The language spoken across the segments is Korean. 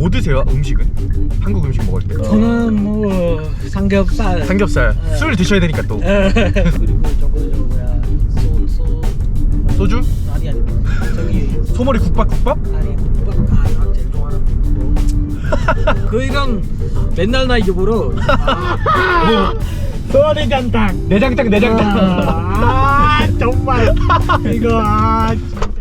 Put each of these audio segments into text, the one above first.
뭐 드세요? 음식은? 한국 음식 먹을 때? 저는 뭐 삼겹살. 삼겹살. 네. 술 드셔야 되니까 또. 예. 그리고 저거 저거 뭐야 소 소 소주? 아니 아니 저기 소머리 국밥 국밥? 아니 국밥 아나 제일 좋아하는 거. 그이랑 맨날 나 잊어버려. 아, 소리 장탕. 내장탕 내장탕. 아 정말 이거 아 진짜.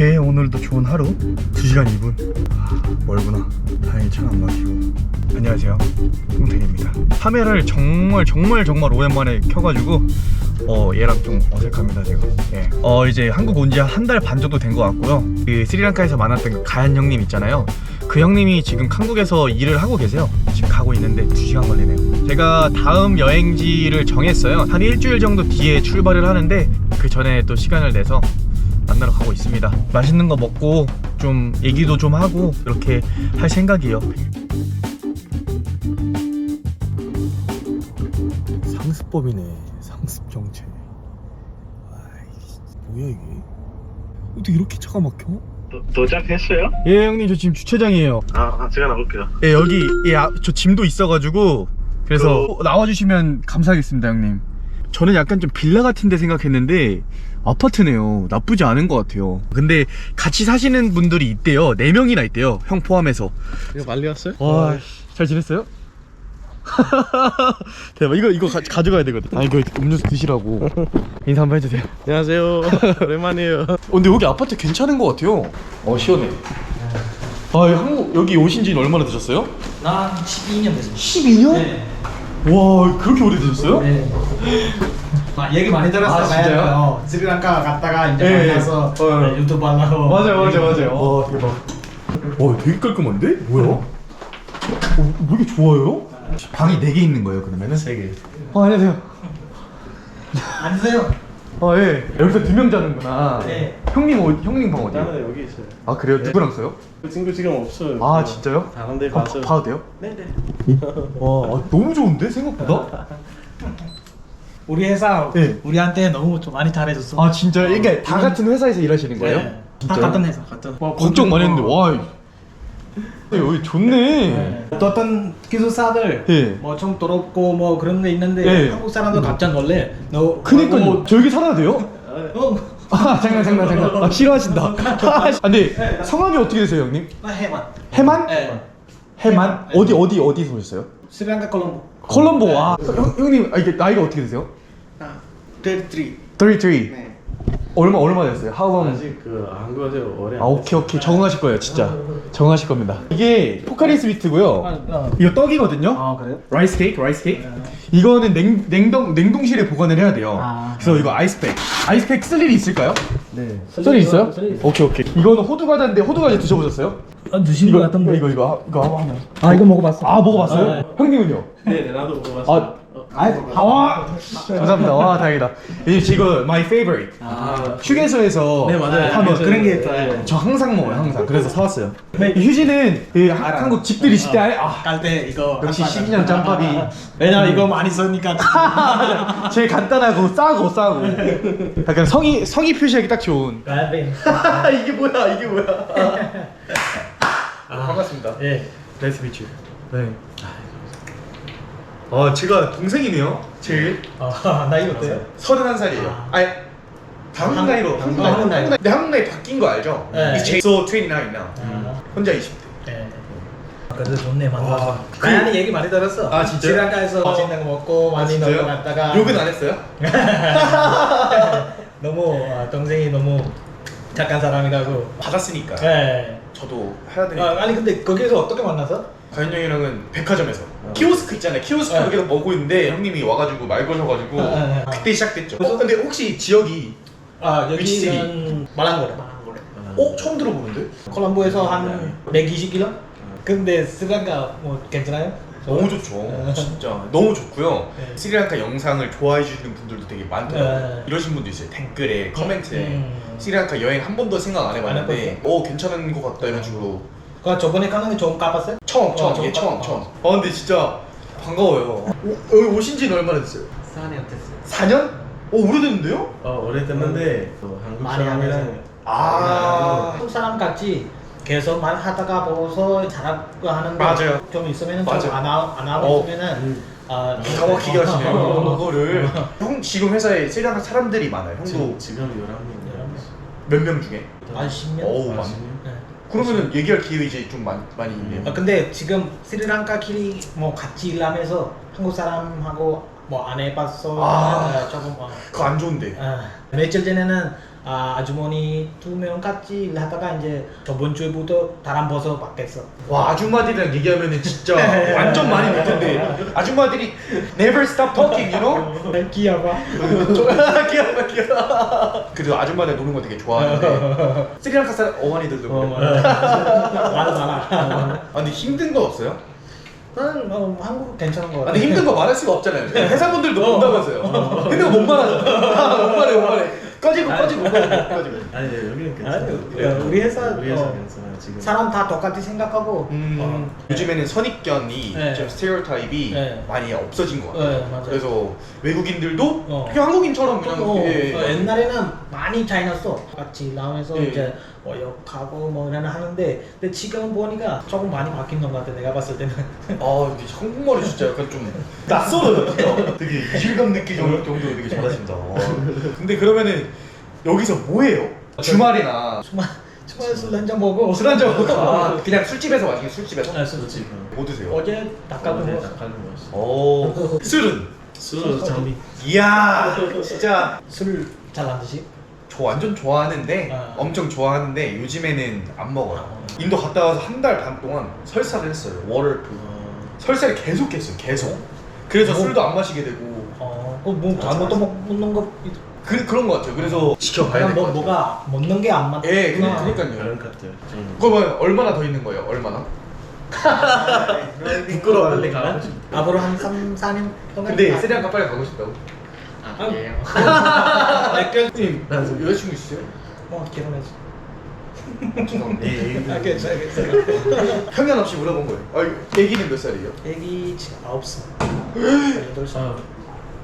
오케이 오늘도 좋은 하루 2시간 2분. 아, 멀구나. 다행히 차 안 막히고. 안녕하세요. 홍택입니다. 카메라를 정말 정말 정말 오랜만에 켜가지고 어 얘랑 좀 어색합니다 지금. 예. 어 이제 한국 온 지 한 달 반 정도 된 것 같고요. 그 스리랑카에서 만났던 그 가연 형님 있잖아요. 그 형님이 지금 한국에서 일을 하고 계세요. 지금 가고 있는데 2시간 걸리네요. 제가 다음 여행지를 정했어요. 한 일주일 정도 뒤에 출발을 하는데 그 전에 또 시간을 내서 만나러 가고 있습니다. 맛있는 거 먹고 좀 얘기도 좀 하고 이렇게 할 생각이에요. 상습법이네. 상습 정체. 뭐야 이게? 어떻게 이렇게 차가 막혀? 도, 도착했어요? 예 형님 저 지금 주차장이에요. 아, 아, 제가 나올게요. 예 여기 예, 아, 저 짐도 있어가지고 그래서 나와주시면 감사하겠습니다 형님. 저는 약간 좀 빌라 같은데 생각했는데 아파트네요. 나쁘지 않은 것 같아요. 근데 같이 사시는 분들이 있대요. 네 명이나 있대요. 형 포함해서. 이거 빨리 왔어요? 와, 잘 지냈어요? 대박. 이거 이거 가, 가져가야 되거든. 아 이거 음료수 드시라고. 인사 한번 해주세요. 안녕하세요. 오랜만이에요. 어, 근데 여기 아파트 괜찮은 것 같아요. 어 시원해. 아 한국 여기 오신 지는 얼마나 되셨어요? 나 12년 됐어. 12년? 네. 와 그렇게 오래되셨어요? 네. 아, 얘기 많이 들었어. 아, 진짜요? 어, 스리랑카 갔다가 이제 네. 만나서 어. 네, 유튜브 하려고. 맞아요, 맞아요, 맞아요. 와 대박. 와 되게 깔끔한데? 뭐야? 어, 뭐 이렇게 좋아요? 방이 4개 있는 거예요 그러면은? 3개. 어 안녕하세요. 앉으세요. 아 예. 여기서 두 명 자는구나. 네. 형님 어, 형님 방 어디요? 나는 여기 있어요. 아 그래요? 누구랑 써요? 그 친구 지금 없어요. 아 진짜요? 다른 데 한번 가서. 봐- 봐도 돼요? 네네. 와 아, 너무 좋은데 생각보다? 우리 회사 네. 우리한테 너무 좀 많이 잘해줬어. 아 진짜 이게 다 같은 회사에서 일하시는 거예요? 네. 다 진짜요? 같은 회사. 같은. 와, 걱정 많이 했는데 어. 와 여기 좋네. 네. 또 어떤 기술사들 예. 뭐 좀 더럽고 뭐 그런 데 있는데 예. 한국 사람도 깜짝 놀래. 너 그니까요. 뭐, 저 여기 살아도 돼요? 어, 아 장난 장난 장난. 아 싫어하신다. 아, 근데 성함이 어떻게 되세요 형님? 나 해만. 해만? 네. 해만? 네. 어디 어디 어디서 오셨어요? 스리랑카 콜롬보. 콜롬보 와. 형, 형님 아, 이게 나이가 어떻게 되세요? 아, 33. 33. 네. 얼마 얼마 됐어요? How long? 아직 그 한국에서 오래 안 아 오케이 오케이 적응하실 거예요 진짜 적응하실 겁니다 이게 포카리 스위트고요 아, 어. 이거 떡이거든요 아 그래요? 라이스 케이크 라이스 케이크 이거는 냉, 냉동, 냉동실에 보관을 해야 돼요 아. 그래서 이거 아이스팩 아이스팩 쓸 일이 있을까요? 네. 쓸일 있어요? 쓸일 있어요. 오케이 오케이 이거는 호두 과자인데 호두 과자 드셔보셨어요? 아, 드신 이거 거 같은데. 이거 이거 이거 한번 아 이거 먹어봤어. 아 먹어봤어요? 아, 네. 형님은요? 네, 네, 나도 먹어봤어. 아 아, 와. 감사합니다. 와 다행이다. 이게 지금 my favorite. 아, 휴게소에서 네, 맞아요. 하면 휴게소에서. 그런 게 네. 저 항상 먹어요 항상. 그래서 사왔어요. 이 휴지는 그 하- 한국 집들 있을 때 아예 아. 깔 때 이거 역시 한 12년 짬밥이. 왜냐 이거 많이 쓰니까. 제일 간단하고 싸고 싸고. 약간 성의 성의 표시하기 딱 좋은. 갈빈 이게 뭐야 이게 뭐야. 아, 반갑습니다. 예. 나이스 미츠 네. 아 제가 동생이네요 제일 아, 나이 어때요? 서른한 살이에요 아. 아니 한국 나이로 한국 한국 나이. 한국 나이 근데 한국 나이 바뀐 거 알죠? 네. It's so 29 now 아, 혼자 20대 예 그래도 좋네 와, 만나서 그- 나연이 얘기 많이 들었어 아, 진짜요? 스리랑카에서 어. 맛있는 거 먹고 많이 놀러 갔다가 욕은 안 했어요? 너무 아, 동생이 너무 착한 사람이라고 받았으니까 예 저도 해야 되니까 아, 아니 근데 거기서 어떻게 만나서? 가연 형이랑은 백화점에서 키오스크 있잖아요 키오스크 네. 거기서 먹고 있는데 형님이 와가지고 말 거셔가지고 네, 네, 네. 그때 시작됐죠 어, 근데 혹시 지역이 아 위치 여기는 말랑고래 어? 처음 들어보는데? 콜롬보에서 한 120km? 근데 스리랑카 뭐 괜찮아요? 너무 좋죠 네. 진짜 너무 좋고요 네. 스리랑카 영상을 좋아해 주시는 분들도 되게 많더라고요 네. 이러신 분도 있어요 댓글에 커멘트에 음. 스리랑카 여행 한 번도 생각 안 해봤는데 해봤어요? 어 괜찮은 것 같다 이런 식으로 그 저번에 가는 게 처음 가봤어요? 처음 처음 어, 처음 예, 처음 가- 처음 아 근데 진짜 반가워요 오, 여기 오신 지는 얼마나 됐어요? 4년 됐어요 4년? 오 오래됐는데요? 어 오래됐는데 또 한국 많이 사람이랑 하면서. 아 한국 사람 같이 계속 말하다가 보고서 잘하고 하는데 맞아요. 좀 있으면은 맞아요. 좀안 하고 안 하고 어. 있으면은 아 정확히 하시네요 어. 그거를 형 지금 회사에 스리랑카 사람들이 많아요 형도 지금 지금 11명 몇 명 중에? 한 10년. 어우 아, 많 지금? 네. 그러면은 얘기할 기회 이제 좀 많이, 많이 있네요 아, 근데 지금 스리랑카끼리 뭐 같이 일하면서 한국 사람하고 뭐 안 해봤어 아. 아, 조금 어. 그거 안 좋은데 아, 며칠 전에는 아, 아주머니 두명 같이 일하다가 이제 저번 주부터 다른 버섯 바뀌었어. 와 아줌마들이랑 얘기하면은 진짜 완전 많이 듣던데 아줌마들이 never stop talking you know? 귀여워. 귀여워 귀여워 그래도 아줌마들 노는 거 되게 좋아하는데 스리랑카 사람 어머니들도 어, 그래. 많아 많아. 아 근데 힘든 거 없어요? 나는 어, 한국 괜찮은 거 아, 같아. 근데 힘든 거 말할 수가 없잖아요 회사분들도 본다면서요 힘든 거못 말하잖아 못 말해 못 말해 꺼지고 꺼지고 꺼지고 꺼지고 아니 여기는 괜찮아 아니, 우리 회사, 우리 회사 어. 괜찮아 지금 사람 다 똑같이 생각하고. 음, 어. 요즘에는 선입견이 네. 좀 스테레오타입이 네. 많이 없어진 것 같아요 네, 맞아요. 그래서 외국인들도 어. 그냥 한국인처럼 그냥 어, 예, 어, 옛날에는 많이 차이났어. 같이 일하면서 예. 이제 뭐 욕하고 뭐 이런 하는데 근데 지금 보니까 조금 많이 바뀐 것 같아. 내가 봤을 때는. 아 근데 한국말이 진짜 약간 좀 낯설어요 되게 이질감 느낄 정도로 되게 잘하신다 와. 근데 그러면은 여기서 뭐해요? 주말이나 정말 정말 술 한잔 먹고 술 한잔 먹고 아, 그냥 술집에서 마시게 술집에서? 아, 술. 그렇지 뭐 드세요? 어제 닭갈비 어제 먹었어. 닭갈비 먹었어 오 술은? 술 장비 이야 진짜 술 잘 안 드시? 저 완전 좋아하는데 아. 엄청 좋아하는데 요즘에는 안 먹어요. 인도 갔다 와서 한 달 반 동안 설사를 했어요 워를 어, 설사를 계속 했어요 계속. 그래서 뭐? 술도 안 마시게 되고. 어, 어, 뭐 아무것도 못 먹는 거. 그, 그런 거 같아요. 그래서 지켜봐야 그냥 될것 뭐 같아요. 뭐가 먹는 게 안 맞. 예. 그니, 그니까요. 그런 것들. 좀 그러면 얼마나 더 있는 거예요? 얼마나? 부끄러워 빨리 가고 싶어 앞으로 한 3, 4년 동안. 근데 스리랑카 빨리 가고 싶다고 아, 형님 뭐 여자친구 있으세요? 뭐 결혼했어. 죄송합니다 아, 괜찮아, 괜찮아. 편견 없이 물어본 거예요 아, 애기는 몇 살이에요? 애기 지금 아홉 살. 여덟 살. 아,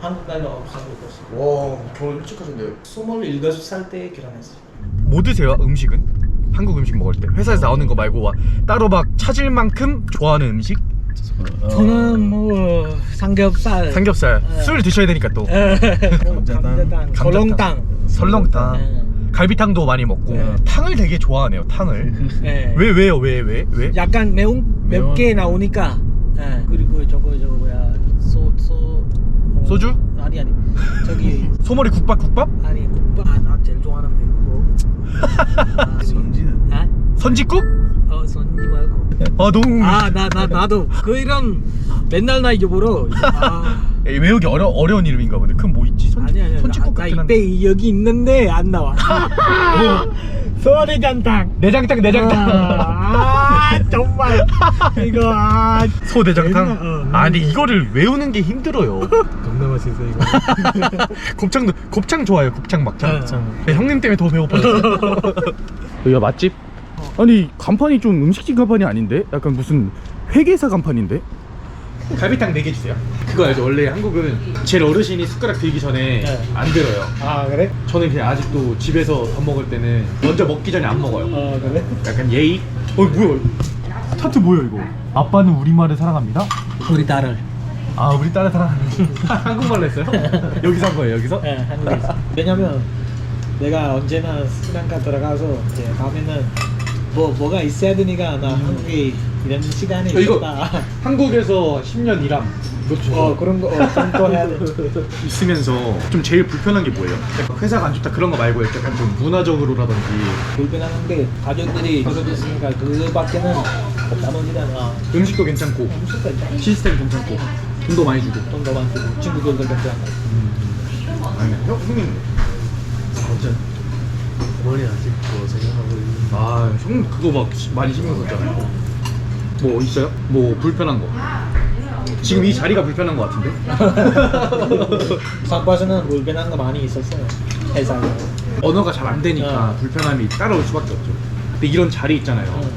한국 나이가 아홉 살 일곱 살. 와 결혼 일찍 하셨네요 스물일곱 살때 결혼했어. 뭐 드세요 음식은? 한국 음식 먹을 때 회사에서 나오는 거 말고 와, 따로 막 찾을 만큼 좋아하는 음식? 저는 뭐 삼겹살, 삼겹살 네. 술 드셔야 되니까 또 감자탕, 설렁탕. 설렁탕 네. 갈비탕도 많이 먹고 네. 탕을 되게 좋아하네요 탕을 네. 왜 왜요 왜 왜 왜? 약간 매운 매운- 맵게 나오니까. 네. 그리고 저거 저거 뭐야 소소 어, 소주? 아니 아니 저기 소머리 국밥 국밥? 아니 국밥 아, 나 제일 좋아하는 게 그거. 손지는 아? 선지국? 어 손지 말고. 아 너무 아 나 나 나 도 그 이런 맨날 나 잊어버려. 아. 에, 외우기 어려 어려운 이름인가 보네. 그럼 뭐 있지? 선, 아니 아니 선지국 나, 나 같긴 한데. 이때 여기 있는데 안 나와. 뭐 소래장탕. 내장탕 내장탕. 아 정말 이거 아 소대장탕. 어. 아 근데 이거를 외우는 게 힘들어요. 겁나 맛있어 이거. 곱창도 곱창 좋아요. 곱창 막창. 곱창. 네, 형님 때문에 더 배고파졌어. 여기가 맛집? 아니 간판이 좀 음식집 간판이 아닌데? 약간 무슨 회계사 간판인데? 갈비탕 4개 주세요. 그거 알죠? 원래 한국은 제일 어르신이 숟가락 들기 전에 네. 안 들어요. 아 그래? 저는 그냥 아직도 집에서 밥 먹을 때는 먼저 먹기 전에 안 먹어요. 어 그래? 약간 예의? 어 뭐야? 타투 뭐야 이거? 아빠는 우리말을 사랑합니다. 우리 딸을. 아 우리 딸을 사랑합니다. 한국말로 했어요? 여기서 한 거예요 여기서? 네 한국에서. 왜냐면 내가 언제나 스리랑카 들어가서 이제 가면은 뭐 뭐가 있어야 되니까 나 한국에 이런 시간이 어, 이거 있다. 한국에서 10년 일함 이것도 어 그런 거 어, 그런 거 해야 돼. 있으면서 좀 제일 불편한 게 뭐예요? 약간 회사가 안 좋다 그런 거 말고 약간 좀 문화적으로라든지 불편한데 가족들이 그러셨으니까 그밖에는 나머지는 아 음식도 괜찮고 음식도 있다. 시스템 괜찮고 돈도 많이 주고 돈도 많고 친구들도 괜찮고. 아니 형, 형님 어제 머리 아직 뭐 생각하고 있는 아 형 그거 막 시- 많이 신경 썼잖아요 뭐 있어요? 뭐 불편한 거 지금 이 자리가 불편한 거 같은데? 상과에서는 불편한 거 많이 있었어요. 회사에. 언어가 잘 안 되니까 어. 불편함이 따라올 수밖에 없죠 근데 이런 자리 있잖아요 어.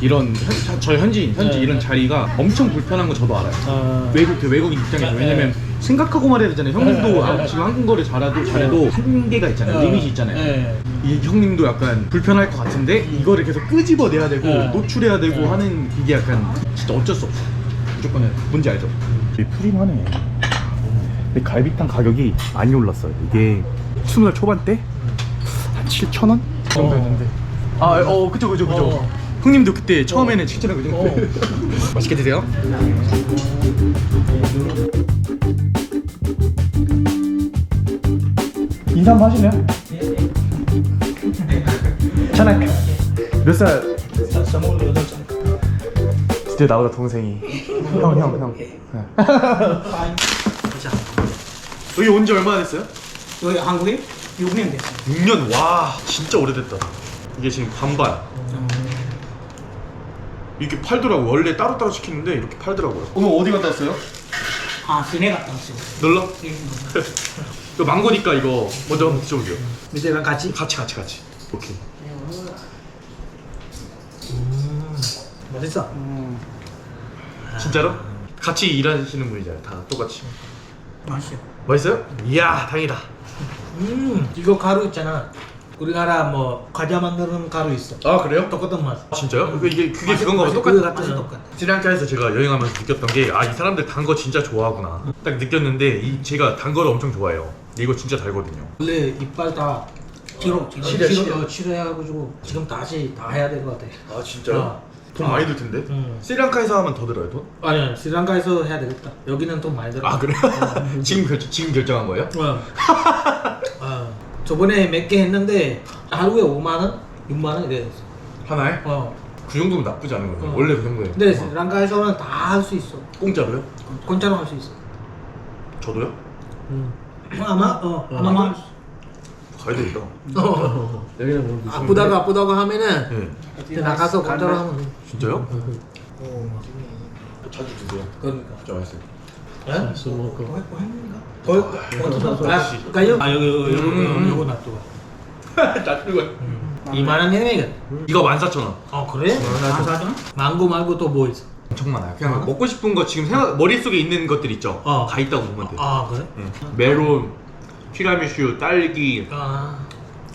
이런 현, 저 현지인 현지 네. 이런 자리가 엄청 불편한 거 저도 알아요 아, 외국 그 외국인 입장에서 네. 왜냐면 생각하고 말해야 되잖아요. 형님도 아, 지금 한국어를 잘해도 잘해도 한계가 있잖아요. 리밋이 있잖아요. 네. 이 형님도 약간 불편할 것 같은데 이거를 계속 끄집어내야 되고 네. 노출해야 되고 네. 하는 이게 약간 진짜 어쩔 수 없어. 무조건 해. 뭔지 알죠? 푸짐하네. 근데 갈비탕 가격이 많이 올랐어요. 이게 스무 살 초반대 한 7천 원 정도였는데. 아, 어, 그죠, 그죠, 그죠. 어. 형님도 그때 처음에는 7천 원 그죠? 어. 맛있게 드세요. 인사 한번 하실래요? 찬악 몇 살? 스물여덟 살. 진짜 나보다 동생이 형 형 형. 자, 여기 온 지 얼마나 됐어요? 여기 한국에 6년 됐어요. 6년 와 진짜 오래됐다 이게 지금 반반 이렇게 팔더라고 원래 따로따로 시키는데 이렇게 팔더라고요 오늘 어디 갔다 왔어요? 아, 시내 갔다 왔어요. 놀러? 이거 망고니까 이거 먼저 한번 드셔보세요 밑에랑 같이? 같이 같이 같이 오케이 맛있어. 진짜로? 같이 일하시는 분이잖아요 다 똑같이 맛있어요. 맛있어요? 이야 다행이다 음, 이거 가루 있잖아. 우리나라 뭐 과자 만드는 가루 있어. 아 그래요? 똑같은 맛. 진짜요? 그 이게 그게 맛이- 그건가 봐 맛이 똑같아 그거 같아, 똑같아. 스리랑카에서 제가 여행하면서 느꼈던 게 아 이 사람들 단 거 진짜 좋아하구나 딱 느꼈는데 이 제가 단 거를 엄청 좋아해요 근데 이거 진짜 달거든요 원래 이빨 다 지금 치료, 치료, 치료. 어, 치료해가지고 지금 다시 다 해야 될 것 같아. 아 진짜요? 어. 돈 많이 들 텐데? 음. 스리랑카에서 하면 더 들어요 돈? 아니, 아니, 스리랑카에서 해야 되겠다. 여기는 돈 많이 들어. 아 그래요? 지금 결 지금 결정한 거예요? 어. 어. 저번에 몇 개 했는데 하루에 5만 원, 6만 원 이랬어. 하나에? 어. 그 정도면 나쁘지 않은 거예요 어. 원래 그 정도예요 근데 어. 스리랑카에서는 다 할 수 있어. 공짜로요? 공짜로 할 수 있어. 저도요? 음. 아마 어 아마 할 수- 가야 되겠다 어. 여기는 뭐 아프다고 아프다고 하면은 네 나가서 공짜로 하면 돼. 진짜요? 자주 드세요 그러니까. 진짜 맛있어요 예? 술 먹고 더 어떻게 아, 가요? 아 여기 여기 여기 음. 요거 2만 원 해내겠. 이거 14,000원 어 그래? 망고 말고 또 뭐 있어? 엄청 많아요 그냥 먹고 싶은 거 지금 생각 머릿속에 있는 것들 있죠? 어. 다 있다고 보면 돼요 아 그래? 응. 메론, 티라미슈, 딸기 아.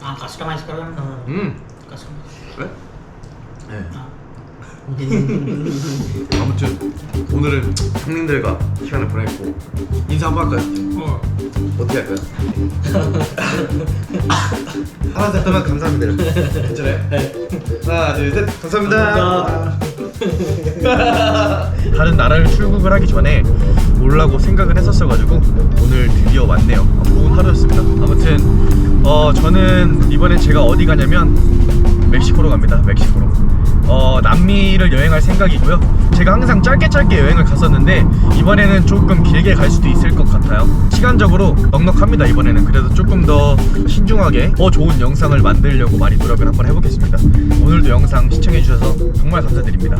아 kastomize ka lang. 음 Customize. 그래? 네. 아 무튼 오늘은 형님들과 시간을 보냈고 인사 한번 할까요? 어. 어떻게 할까요? 하나 잠깐만 감사합니다. 괜찮아요? 하나 둘셋. 감사합니다. 다른 나라를 출국을 하기 전에 오려고 생각을 했었어가지고 오늘 드디어 왔네요. 좋은 하루였습니다. 아무튼 어 저는 이번에 제가 어디 가냐면 멕시코로 갑니다. 멕시코로 어 남미를 여행할 생각이고요. 제가 항상 짧게 짧게 여행을 갔었는데 이번에는 조금 길게 갈 수도 있을 것 같아요. 시간적으로 넉넉합니다 이번에는. 그래도 조금 더 신중하게 더 좋은 영상을 만들려고 많이 노력을 한번 해보겠습니다. 오늘도 영상 시청해 주셔서 정말 감사드립니다